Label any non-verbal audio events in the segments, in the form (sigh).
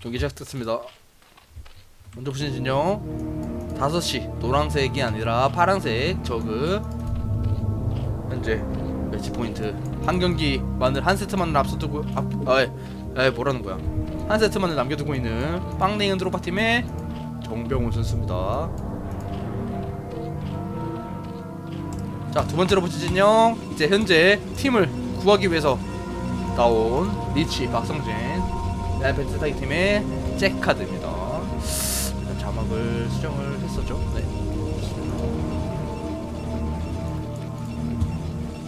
경기 시작됐습니다. 먼저 보신 진영 5시 노란색이 아니라 파란색 저그. 현재 매치 포인트. 한 경기만을 한 세트만을 앞서두고 앞, 아, 에, 에 뭐라는 거야. 한 세트만을 남겨두고 있는 빵네인 드로파 팀의 정병훈 선수입니다. 자 두 번째로 보신 진영 이제 현재 팀을 구하기 위해서 나온 리치 박성진 랩벤트 타이 팀의 잭카드입니다. 자막을 수정을 했었죠. 네.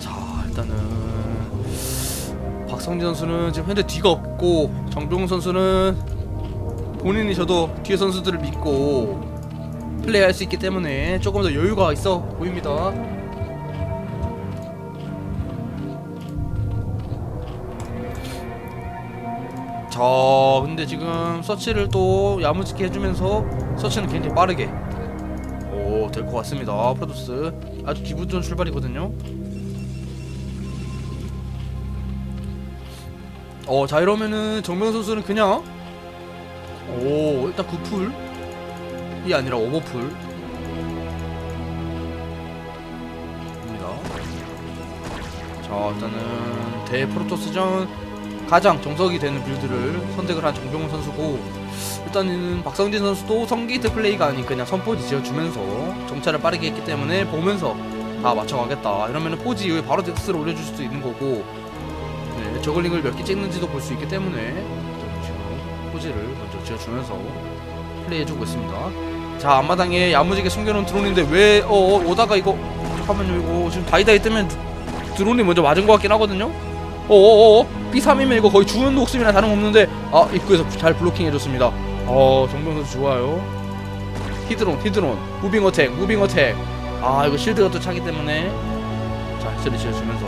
자 일단은 박성진 선수는 지금 현재 뒤가 없고 정병훈 선수는 본인이 저도 뒤에 선수들을 믿고 플레이할 수 있기 때문에 조금 더 여유가 있어 보입니다. 자 근데 지금 서치를 또 야무지게 해주면서 서치는 굉장히 빠르게. 오 될 것 같습니다. 프로듀스. 아주 기분 좋은 출발이거든요. 어자 이러면은 정명 선수는 그냥 오 일단 9풀이 아니라 오버풀. 자 일단은 대프로토스전 가장 정석이 되는 빌드를 선택을 한 정병훈 선수고 일단은 박성진 선수도 성기트 플레이가 아닌 그냥 선포지 지어주면서 정찰을 빠르게 했기 때문에 보면서 다 맞춰가겠다. 이러면은 포지 이후에 바로 덱스를 올려줄 수도 있는 거고 네, 저글링을 몇 개 찍는지도 볼 수 있기 때문에 포지를 지어주면서 플레이해주고 있습니다. 자 앞마당에 야무지게 숨겨놓은 드론인데 왜 어, 어, 오다가 이거 잠깐만요 이거 지금 다이다이 뜨면 드론이 먼저 맞은 것 같긴 하거든요. 어어어어 B3이면 이거 거의 죽는 목숨이나 다름없는데 아 입구에서 잘 블로킹 해줬습니다. 어 정병 선수 좋아요. 히드론 히드론. 무빙 어택 무빙 어택. 아 이거 실드가 또 차기 때문에. 자 헬스를 지어주면서.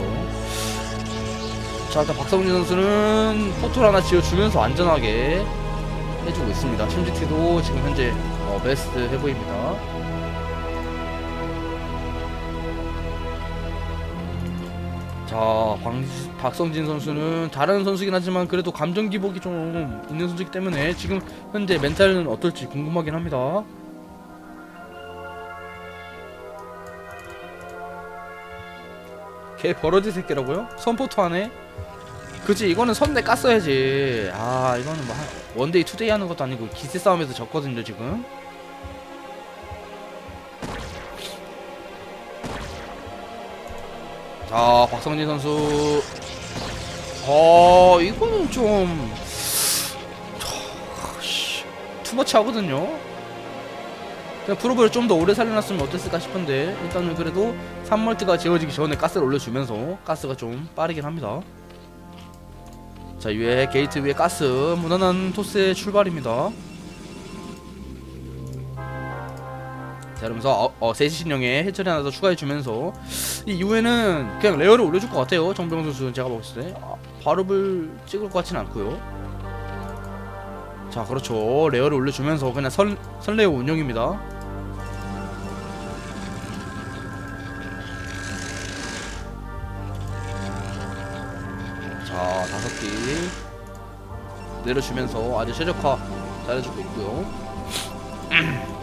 자 일단 박성진 선수는 포토를 하나 지어주면서 안전하게 해주고 있습니다 심지티도 지금 현재 어, 베스트 해보입니다 자, 박, 박성진 선수는 다른 선수긴 하지만 그래도 감정 기복이 좀 있는 선수이기 때문에 지금 현재 멘탈은 어떨지 궁금하긴 합니다. 걔 버러지 새끼라고요? 선포토 하네? 그치 이거는 선대 깠어야지. 아 이거는 뭐 한- 원데이 투데이 하는 것도 아니고 기세 싸움에서 졌거든요 지금. 자 박성진 선수. 어 이거는 좀 투머치 하거든요. 그냥 프로브를 좀 더 오래 살려놨으면 어땠을까 싶은데 일단은 그래도 3멀티가 지어지기 전에 가스를 올려주면서 가스가 좀 빠르긴 합니다 자 위에 게이트 위에 가스 무난한 토스의 출발입니다. 자 이러면서 어, 어 세시신령에 해처리 하나 더 추가해주면서 이 이후에는 그냥 레어를 올려줄 것 같아요 정병 선수는 제가 봤을 때. 아, 발업을 찍을 것 같진 않고요. 자 그렇죠. 레어를 올려주면서 그냥 선, 선레어 운영입니다 내려주면서 아주 최적화 잘해주고 있고요 (clears throat)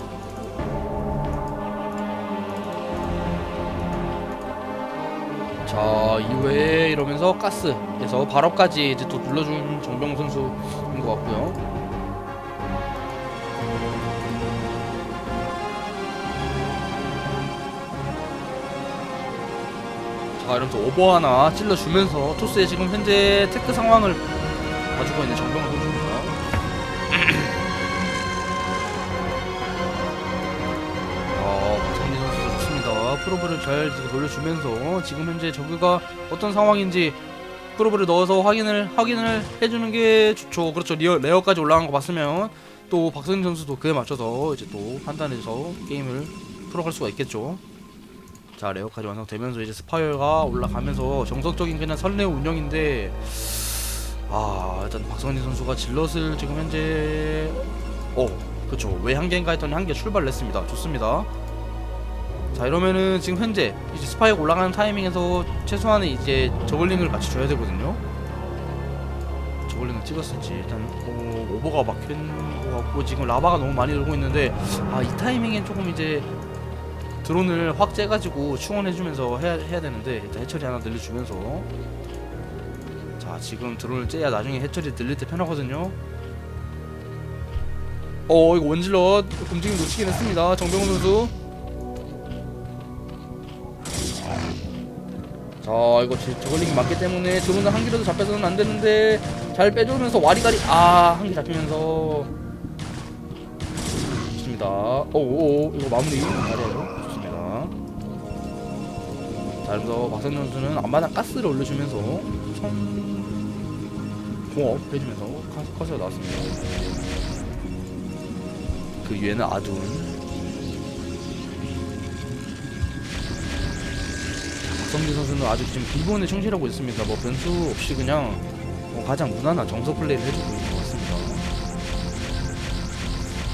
자 이후에 이러면서 가스에서 발업까지 이제 또 눌러준 정병 선수인 것 같고요. 자 이러면서 오버 하나 찔러주면서 토스의 지금 현재 테크 상황을 봐주고 있는 정병 선수입니다. 아, 박성민 선수 좋습니다. 프로브를 잘 돌려주면서 지금 현재 저그가 어떤 상황인지 프로브를 넣어서 확인을 확인을 해주는 게 좋죠. 그렇죠. 리어, 레어까지 올라간 거 봤으면 또 박성민 선수도 그에 맞춰서 이제 또 판단해서 게임을 풀어갈 수가 있겠죠. 자 레어까지 완성되면서 이제 스파이어가 올라가면서 정석적인 그냥 설레 운영인데 아 일단 박성진 선수가 질럿을 지금 현재 어 그쵸. 왜한 개인가 했더니 한 개 출발을 했습니다. 좋습니다. 자 이러면은 지금 현재 이제 스파이가 올라가는 타이밍에서 최소한의 이제 저글링을 같이 줘야 되거든요. 저글링을 찍었을지. 일단 어, 오버가 막힌 것 같고 지금 라바가 너무 많이 돌고 있는데 아 이 타이밍엔 조금 이제 드론을 확 째가지고 충원해주면서 해야, 해야 되는데 일단 해처리 하나 늘려주면서 자 지금 드론을 째야 나중에 해처리 늘릴 때 편하거든요. 어 이거 원질럿 움직임 놓치긴 했습니다. 정병훈 선수. 자 이거 제- 저글링이 많기 때문에 드론을 한 개라도 잡혀서는 안 되는데 잘 빼주면서 와리가리 아 한 개 잡히면서. 좋습니다. 오오 이거 마무리. 잘해요. 좋습니다. 자 그래서 박선 선수는 앞마당 가스를 올려주면서 청 공업 해주면서 카- 커서가 나왔습니다 그 위에는 아둔 박성진 선수는 아주 지금 기본에 충실하고 있습니다. 뭐 변수 없이 그냥 뭐 가장 무난한 정석 플레이를 해주고 있는 것 같습니다.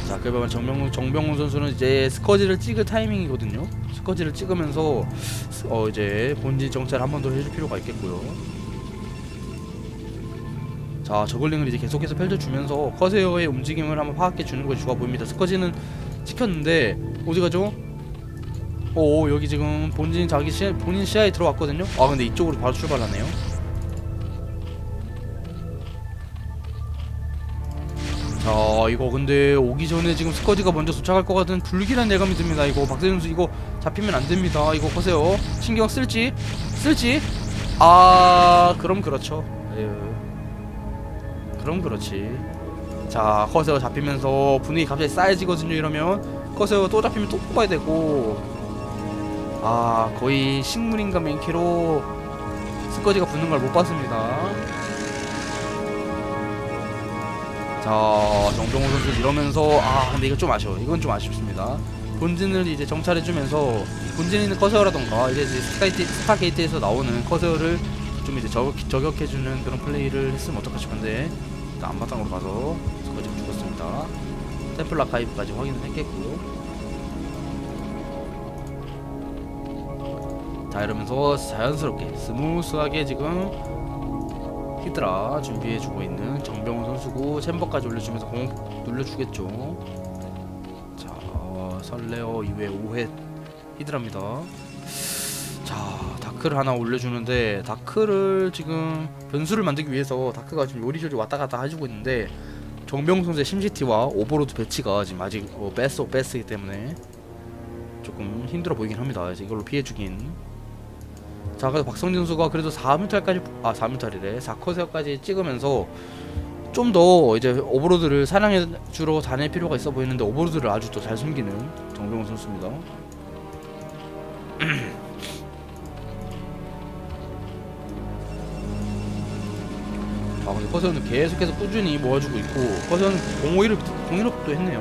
자, 그러면 정병훈 정병훈 선수는 이제 스커지를 찍을 타이밍이거든요. 스커지를 찍으면서 스- 어 이제 본진 정찰 한 번 더 해줄 필요가 있겠고요. 자, 저글링을 이제 계속해서 펼쳐주면서 커세어의 움직임을 한번 파악해 주는 것이 좋아 보입니다. 스커지는 찍혔는데 어디 가죠? 오 여기 지금 본진 자기 시 본인 시야에 들어왔거든요. 아 근데 이쪽으로 바로 출발하네요. 자 이거 근데 오기 전에 지금 스커지가 먼저 도착할 것 같은 불길한 예감이 듭니다. 이거 선수 이거 잡히면 안 됩니다. 이거 보세요. 신경 쓸지 쓸지 아 그럼 그렇죠. 에휴. 그럼 그렇지. 자 커세어 잡히면서 분위기 갑자기 쌓여지거든요. 이러면 커세어 또 잡히면 또 뽑아야 되고 아 거의 식물인가 맨키로 스커지가 붙는 걸 못 봤습니다. 자 정병호 선수 이러면서 아 근데 이거 좀 아쉬워. 이건 좀 아쉽습니다. 본진을 이제 정찰해주면서 본진에 있는 커세어라던가 이제 스카이트 스타게이트에서 나오는 커세어를 좀 이제 저격, 저격해주는 그런 플레이를 했으면 어떨까 싶은데 일단 앞마당으로 가서 스커지가 죽었습니다. 템플 아카이브까지 확인을 했겠고요. 자 이러면서 자연스럽게 스무스하게 지금 히드라 준비해주고 있는 정병훈 선수고 챔버까지 올려주면서 공 눌러주겠죠 자 설레어 2회 5회 히드라입니다 자 다크를 하나 올려주는데 다크를 지금 변수를 만들기 위해서 다크가 지금 요리조리 왔다갔다 해주고 있는데 정병훈 선수의 심시티와 오버로드 배치가 지금 아직 어, 베스트 오브 베스트이기 때문에 조금 힘들어 보이긴 합니다. 이걸로 피해주긴. 자 그래서 박성진 선수가 그래도 4뮤탈까지 아 4뮤탈이래. 4커세어까지 찍으면서 좀 더 이제 오버로드를 사냥해 주러 다닐 필요가 있어 보이는데 오버로드를 아주 또 잘 숨기는 정병훈 선수입니다. (clears throat) 아 근데 커세어는 계속해서 꾸준히 모아주고 있고 커세어는 051을 015도 했네요.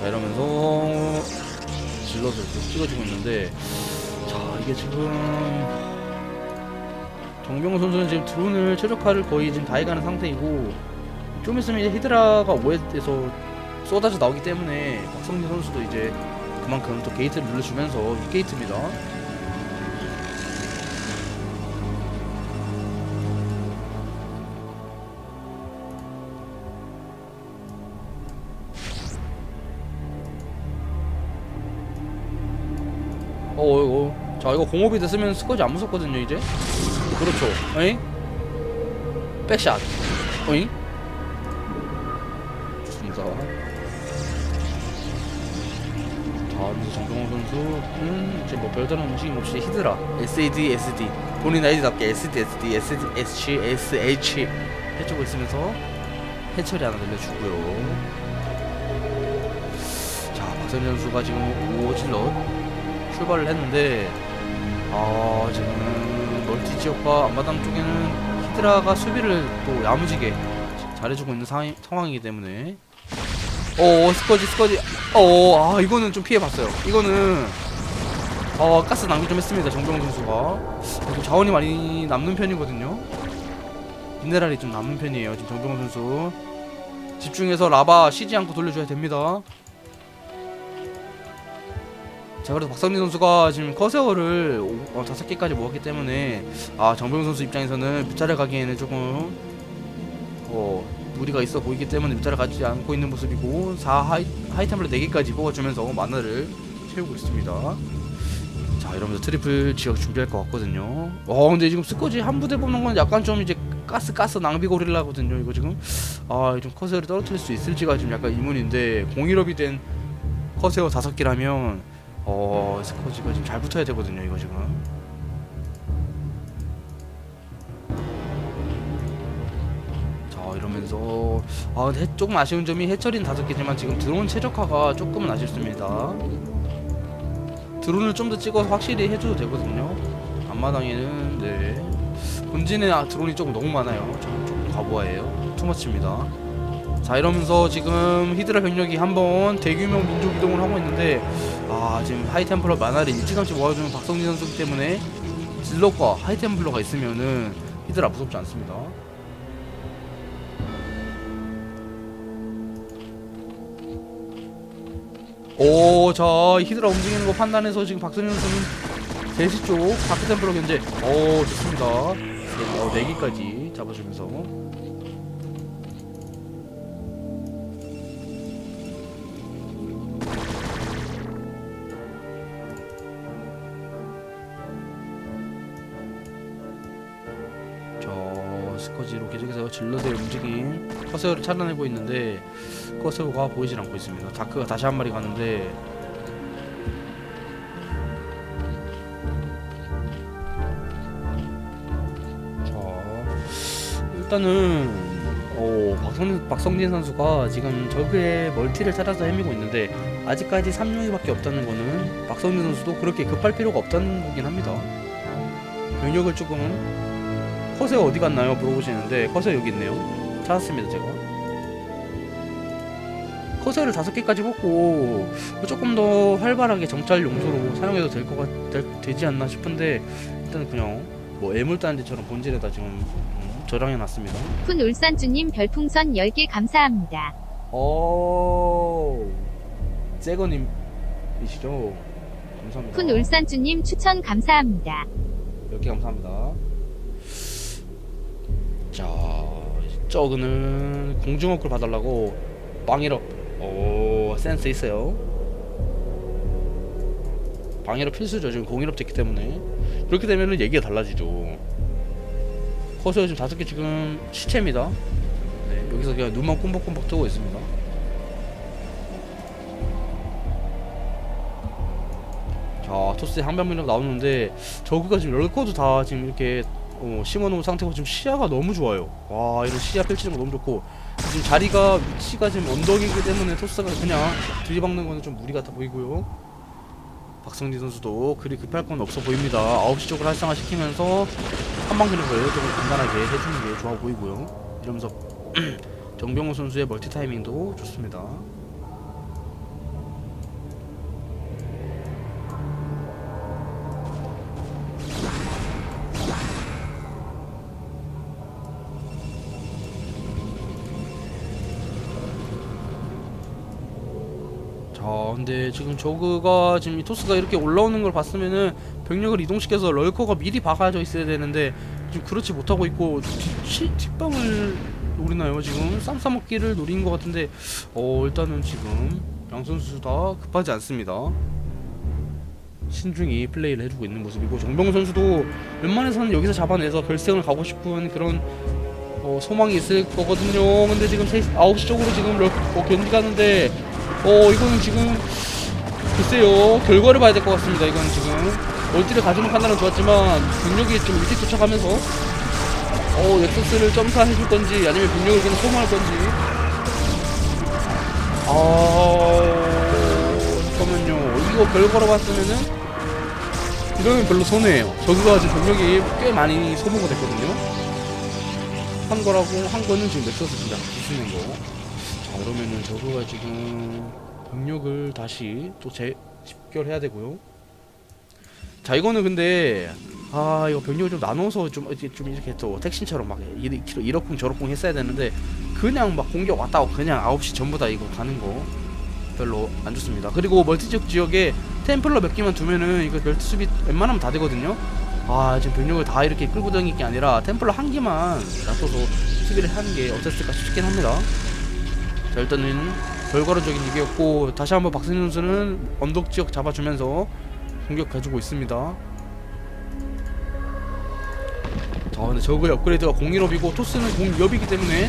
자 이러면서 질럿을 또 찍어주고 있는데 자 이게 지금 정병호 선수는 지금 드론을 최적화를 거의 지금 다 해가는 상태이고 좀 있으면 이제 히드라가 오해돼서 쏟아져 나오기 때문에 박성진 선수도 이제 그만큼 또 게이트를 눌러주면서 6게이트입니다 어 이거 자 이거 공업이 됐으면 스쿼지 안 무섭거든요 이제. 그렇죠. 어잉? 백샷. 어잉? 좋습니다 자 이제 정동호 선수는 이제 뭐 별다른 움직임 없이 히드라. SAD SD 본인 아이디답게 SD SD SD SG SH 해주고 있으면서 해처리 하나 늘려주고요. 자 박선희 선수가 지금 오질럿 출발을 했는데 아 지금 멀티 지역과 앞마당 쪽에는 히드라가 수비를 또 야무지게 잘해주고 있는 상황, 상황이기 때문에. 어 스커지 스커지. 어아 이거는 좀 피해봤어요. 이거는 어 가스 낭비 좀 했습니다 정병훈 선수가. 좀 자원이 많이 남는 편이거든요. 미네랄이 좀 남는 편이에요 지금 정병훈 선수. 집중해서 라바 쉬지 않고 돌려줘야 됩니다. 자 그래도 박성민 선수가 지금 커세어를 오- 어, 다섯 개까지 모았기 때문에 아 정병 선수 입장에서는 뮤타를 가기에는 조금 어 무리가 있어 보이기 때문에 뮤타를 가지 않고 있는 모습이고 4 하이, 하이템블러 4개까지 뽑아주면서 마나를 채우고 있습니다. 자 이러면서 트리플 지역 준비할 것 같거든요. 어 근데 지금 스코지 한 부대 뽑는 건 약간 좀 이제 가스 가스 낭비 고릴라거든요. 이거 지금 아좀 커세어를 떨어뜨릴 수 있을지가 지금 약간 의문인데 공일업이 된 커세어 다섯 개라면 어 스코지가 지금 잘 붙어야 되거든요. 이거 지금. 자 이러면서 아 조금 아쉬운 점이 해철인 다섯 개지만 지금 드론 최적화가 조금은 아쉽습니다. 드론을 좀 더 찍어서 확실히 해줘도 되거든요. 앞마당에는 네 본진에 아, 드론이 조금 너무 많아요. 좀, 조금 과부하예요. 투머치입니다. 자 이러면서 지금 히드라 병력이 한번 대규모 민족 이동을 하고 있는데 아 지금 하이템플러 만화를 일찌감치 모아주는 박성진 선수 때문에 질럿과 하이템플러가 있으면은 히드라 무섭지 않습니다. 오, 자, 히드라 움직이는 거 판단해서 지금 박선영 선수는 제시 쪽 다크 템플러 견제. 오, 좋습니다. 네, 어, 4개까지 잡아주면서. 커세어를 찾아내고 있는데 커세어가 보이질 않고 있습니다. 다크가 다시 한 마리 가는데 자 일단은 어, 박성, 박성진 선수가 지금 저그의 멀티를 찾아서 헤매고 있는데 아직까지 3룡이밖에 없다는 거는 박성진 선수도 그렇게 급할 필요가 없다는 거긴 합니다. 병력을 조금 커세어 어디 갔나요? 물어보시는데 커세어 여기 있네요. 찾았습니다 제가. 커세어를 다섯 개까지 뽑고 조금 더 활발하게 정찰 용도로 사용해도 될 것 같, 될, 되지 않나 싶은데 일단 그냥 뭐 애물단지처럼 본질에다 지금 음, 저장해놨습니다. 쿤 울산주님 별풍선 10개 감사합니다. 오, 재건님이시죠? 감사합니다. 쿤 울산주님 추천 감사합니다. 10개 감사합니다. 자, 저그는 공중업글 봐달라고 방일업. 오, 센스 있어요. 방일업 필수죠. 지금 공일업 됐기 때문에. 그렇게 되면은 얘기가 달라지죠. 커서 지금 다섯 개 지금 시체입니다. 네, 여기서 그냥 눈만 꼼박꼼박 뜨고 있습니다. 자, 토스의 항변민력 나오는데 저그가 지금 럴커도 다 지금 이렇게 어, 심어놓은 상태고 지금 시야가 너무 좋아요. 와 이런 시야 펼치는 거 너무 좋고 지금 자리가 위치가 지금 언덕이기 때문에 토스가 그냥 들이박는 거는 좀 무리 같아 보이고요. 박성진 선수도 그리 급할 건 없어 보입니다. 9시 쪽을 활성화 시키면서 한방 근육을 조금 간단하게 해주는 게 좋아 보이고요. 이러면서 (clears throat) 정병호 선수의 멀티 타이밍도 좋습니다. 자, 근데 지금 저그가 지금 이 토스가 이렇게 올라오는 걸 봤으면은 병력을 이동시켜서 럴커가 미리 박아져 있어야 되는데 지금 그렇지 못하고 있고 뒷, 뒷방을 노리나요 지금 쌈 싸먹기를 노린 것 같은데 어 일단은 지금 양 선수 다 급하지 않습니다. 신중히 플레이를 해주고 있는 모습이고 정병 선수도 웬만해서는 여기서 잡아내서 결승을 가고 싶은 그런 어, 소망이 있을 거거든요. 근데 지금 9시 쪽으로 지금 럴, 어, 견디 가는데 어 이거는 지금 글쎄요 결과를 봐야 될 것 같습니다 이거는 지금. 멀티를 가져는 판단은 좋았지만 병력이 좀 일찍 도착하면서 어 넥서스를 점사해줄 건지 아니면 병력을 그냥 소모할 건지. 아 잠깐만요. 이거 결과로 봤으면은 이러면 별로 손해예요. 저기가 지금 병력이 꽤 많이 소모가 됐거든요. 한 거라고 한 거는 지금 넥서스 진짜 부수는 거. 자 그러면은 저거가 지금 병력을 다시 또 재, 집결해야 되고요. 자 이거는 근데 아 이거 병력을 좀 나눠서 좀 좀 이렇게 또 택신처럼 막 이러쿵 저러쿵 했어야 되는데 그냥 막 공격 왔다고 그냥 9시 전부 다 이거 가는 거 별로 안 좋습니다. 그리고 멀티지역 지역에 템플러 몇 개만 두면은 이거 멸트 수비 웬만하면 다 되거든요. 아 지금 병력을 다 이렇게 끌고 다닐 게 아니라 템플러 한 개만 놔둬서 수비를 하는 게 어땠을까 싶긴 합니다. 자 일단은 결과론적인 얘기였고 다시 한번 박승현 선수는 언덕 지역 잡아주면서 공격해주고 있습니다. 자 근데 저그의 업그레이드가 공일업이고 토스는 공이업이기 때문에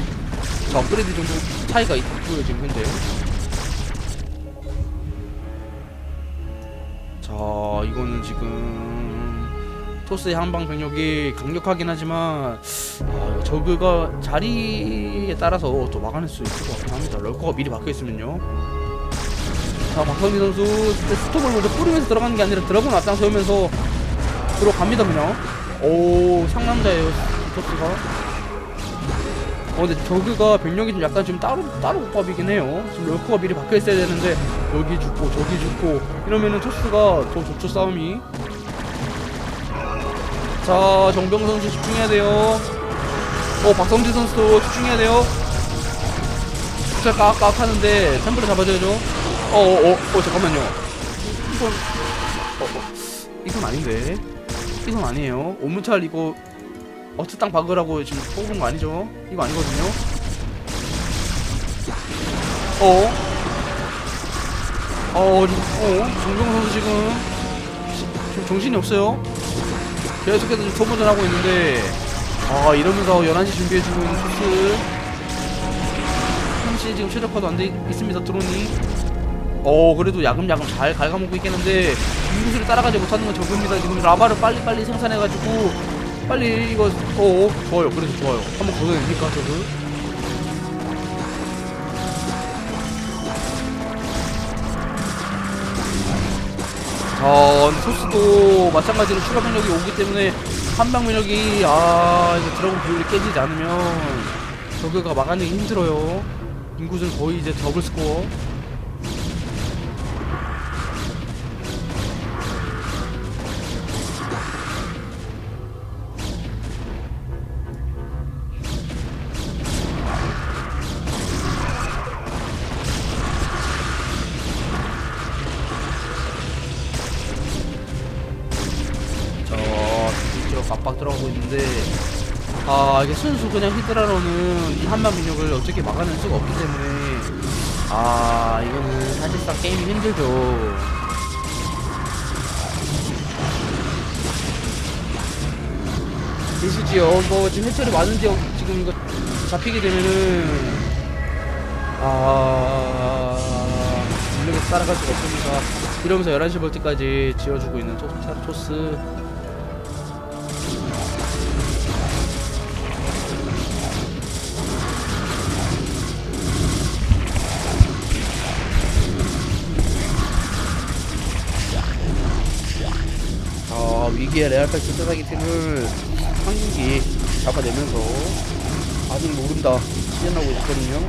자 업그레이드 정도 차이가 있고요 지금 현재 자 이거는 지금 토스의 한방 병력이 강력하긴 하지만 아, 저그가 자리에 따라서 또 막아낼 수 있을 것 같긴 합니다. 럴커가 미리 박혀있으면요. 자 박성기 선수 스톱을 먼저 뿌리면서 들어가는 게 아니라 드라곤 앞장 세우면서 들어갑니다 그냥. 오 상남자예요 토스가. 어 근데 저그가 병력이 좀 약간 좀 따로 따로 국밥이긴 해요. 지금 럴커가 미리 박혀 있어야 되는데 여기 죽고 저기 죽고. 이러면은 토스가 더 좋죠 싸움이. 자 정병 선수 집중해야 돼요 어 박성진 선수도 집중해야 돼요. 진짜 깍깍 하는데 템플을 잡아줘야죠. 어어어 어, 어, 잠깐만요. 이건 어, 어 이건 아닌데. 이건 아니에요. 오문찰 이거 어트 땅 박으라고 지금 뽑은 거 아니죠? 이거 아니거든요. 어? 어, 어, 정병 선수 지금, 지- 지금 정신이 없어요. 계속해서 지금 소모전 하고 있는데, 아, 이러면서 11시 준비해주고 있는 토스. 3시 지금 최적화도 안 돼 있습니다, 드론이. 어, 그래도 야금야금 잘 갉아먹고 있겠는데, 인구수를 따라가지 못하는 건 적습니다. 지금 라바를 빨리빨리 생산해가지고, 빨리 이거, 어, 좋아요. 그래서 좋아요. 한번 걷어냅니까, 저그? 어, 토스도 마찬가지로 추가 병력이 오기 때문에 한방 병력이 아 이제 드라곤 비율이 깨지지 않으면 저그가 막아내기 힘들어요. 인구수는 거의 이제 더블 스코어. 있는데 아 이게 순수 그냥 히드라로는 이 한방 민력을 어떻게 막아낼 수가 없기 때문에 아 이거는 사실상 게임이 힘들죠. 계시지요. 뭐 지금 해처리 많은 지역 지금 이거 잡히게 되면은 아 민력에 따라갈 수가 없으니까 이러면서 11시 볼트까지 지어주고 있는 토스, 토스 위기의 레알팩스 세상의 팀을 한국이 잡아내면서 아직 모른다 시전하고 있거든요.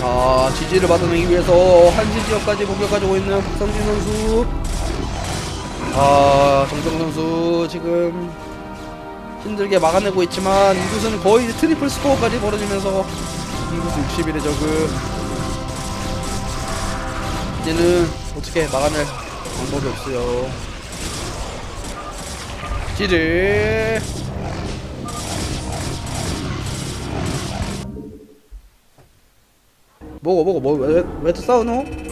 자, 지지를 받아내기 위해서 한지 지역까지 공격하고 있는 박성진 선수. 아 정정 선수 지금 힘들게 막아내고 있지만 인구수는 거의 트리플 스코어까지 벌어지면서 인구수 61의 저그 이제는 어떻게 막아낼 방법이 없어요. 지지 먹어 먹어 뭐왜왜 또 싸우노?